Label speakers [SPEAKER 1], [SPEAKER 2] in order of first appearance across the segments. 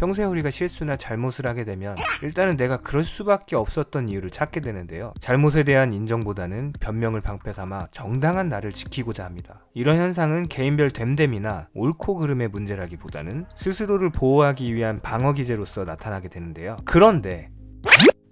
[SPEAKER 1] 평소에 우리가 실수나 잘못을 하게 되면 일단은 내가 그럴 수밖에 없었던 이유를 찾게 되는데요. 잘못에 대한 인정보다는 변명을 방패 삼아 정당한 나를 지키고자 합니다. 이런 현상은 개인별 됨됨이나 옳고 그름의 문제라기보다는 스스로를 보호하기 위한 방어 기제로서 나타나게 되는데요. 그런데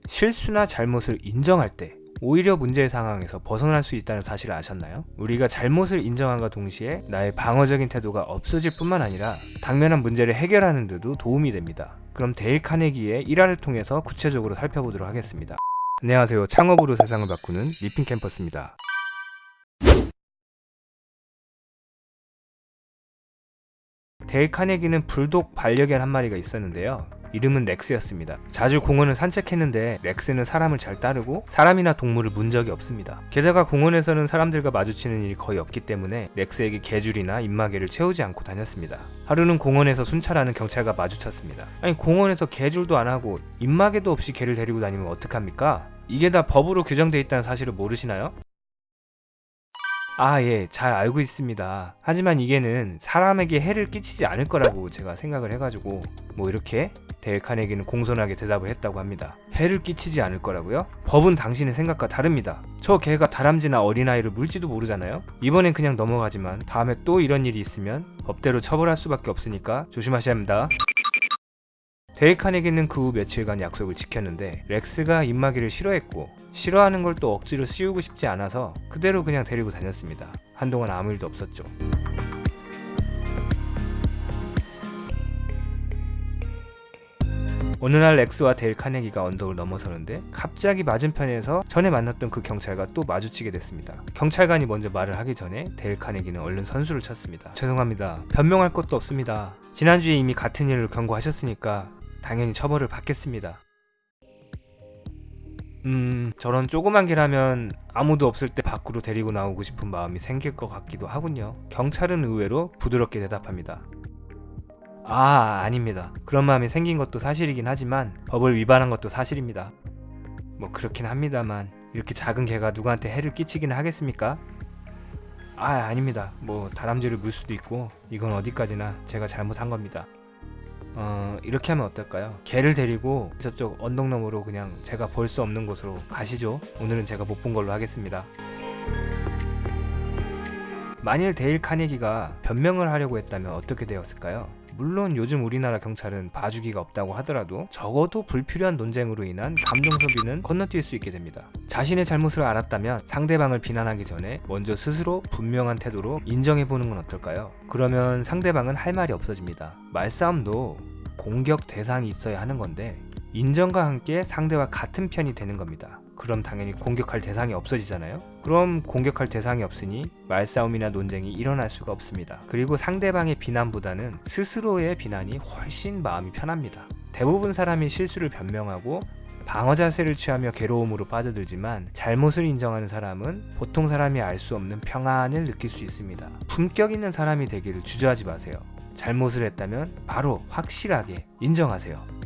[SPEAKER 1] 실수나 잘못을 인정할 때 오히려 문제의 상황에서 벗어날 수 있다는 사실을 아셨나요? 우리가 잘못을 인정함과 동시에 나의 방어적인 태도가 없어질 뿐만 아니라 당면한 문제를 해결하는 데도 도움이 됩니다. 그럼 데일 카네기의 일화를 통해서 구체적으로 살펴보도록 하겠습니다. 안녕하세요. 창업으로 세상을 바꾸는 리핀 캠퍼스입니다. 데일 카네기는 불독 반려견 한 마리가 있었는데요. 이름은 렉스였습니다. 자주 공원을 산책했는데 렉스는 사람을 잘 따르고 사람이나 동물을 문 적이 없습니다. 게다가 공원에서는 사람들과 마주치는 일이 거의 없기 때문에 렉스에게 개줄이나 입마개를 채우지 않고 다녔습니다. 하루는 공원에서 순찰하는 경찰과 마주쳤습니다. 아니 공원에서 개줄도 안 하고 입마개도 없이 개를 데리고 다니면 어떡합니까? 이게 다 법으로 규정돼 있다는 사실을 모르시나요? 아, 예, 잘 알고 있습니다. 하지만 이게는 사람에게 해를 끼치지 않을 거라고 제가 생각을 해가지고, 뭐 이렇게 데일 카네기는 공손하게 대답을 했다고 합니다. 해를 끼치지 않을 거라고요? 법은 당신의 생각과 다릅니다. 저 개가 다람쥐나 어린아이를 물지도 모르잖아요? 이번엔 그냥 넘어가지만 다음에 또 이런 일이 있으면 법대로 처벌할 수밖에 없으니까 조심하셔야 합니다. 데일 카네기는 그 후 며칠간 약속을 지켰는데 렉스가 입마개를 싫어했고 싫어하는 걸 또 억지로 씌우고 싶지 않아서 그대로 그냥 데리고 다녔습니다. 한동안 아무 일도 없었죠. 어느 날 렉스와 데일 카네기가 언덕을 넘어서는데 갑자기 맞은편에서 전에 만났던 그 경찰과 또 마주치게 됐습니다. 경찰관이 먼저 말을 하기 전에 데일 카네기는 얼른 선수를 쳤습니다. 죄송합니다. 변명할 것도 없습니다. 지난주에 이미 같은 일을 경고하셨으니까 당연히 처벌을 받겠습니다. 음, 저런 조그만 개라면 아무도 없을 때 밖으로 데리고 나오고 싶은 마음이 생길 것 같기도 하군요. 경찰은 의외로 부드럽게 대답합니다. 아, 아닙니다. 그런 마음이 생긴 것도 사실이긴 하지만 법을 위반한 것도 사실입니다. 뭐 그렇긴 합니다만 이렇게 작은 개가 누구한테 해를 끼치기는 하겠습니까? 아, 아닙니다. 뭐 다람쥐를 물 수도 있고 이건 어디까지나 제가 잘못한 겁니다. 어, 이렇게 하면 어떨까요? 개를 데리고 저쪽 언덕 너머로 그냥 제가 볼 수 없는 곳으로 가시죠. 오늘은 제가 못 본 걸로 하겠습니다. 만일 데일 카네기가 변명을 하려고 했다면 어떻게 되었을까요? 물론 요즘 우리나라 경찰은 봐주기가 없다고 하더라도 적어도 불필요한 논쟁으로 인한 감정 소비는 건너뛸 수 있게 됩니다. 자신의 잘못을 알았다면 상대방을 비난하기 전에 먼저 스스로 분명한 태도로 인정해보는 건 어떨까요? 그러면 상대방은 할 말이 없어집니다. 말싸움도 공격 대상이 있어야 하는 건데 인정과 함께 상대와 같은 편이 되는 겁니다. 그럼 당연히 공격할 대상이 없어지잖아요. 그럼 공격할 대상이 없으니 말싸움이나 논쟁이 일어날 수가 없습니다. 그리고 상대방의 비난보다는 스스로의 비난이 훨씬 마음이 편합니다. 대부분 사람이 실수를 변명하고 방어 자세를 취하며 괴로움으로 빠져들지만 잘못을 인정하는 사람은 보통 사람이 알 수 없는 평안을 느낄 수 있습니다. 품격 있는 사람이 되기를 주저하지 마세요. 잘못을 했다면 바로 확실하게 인정하세요.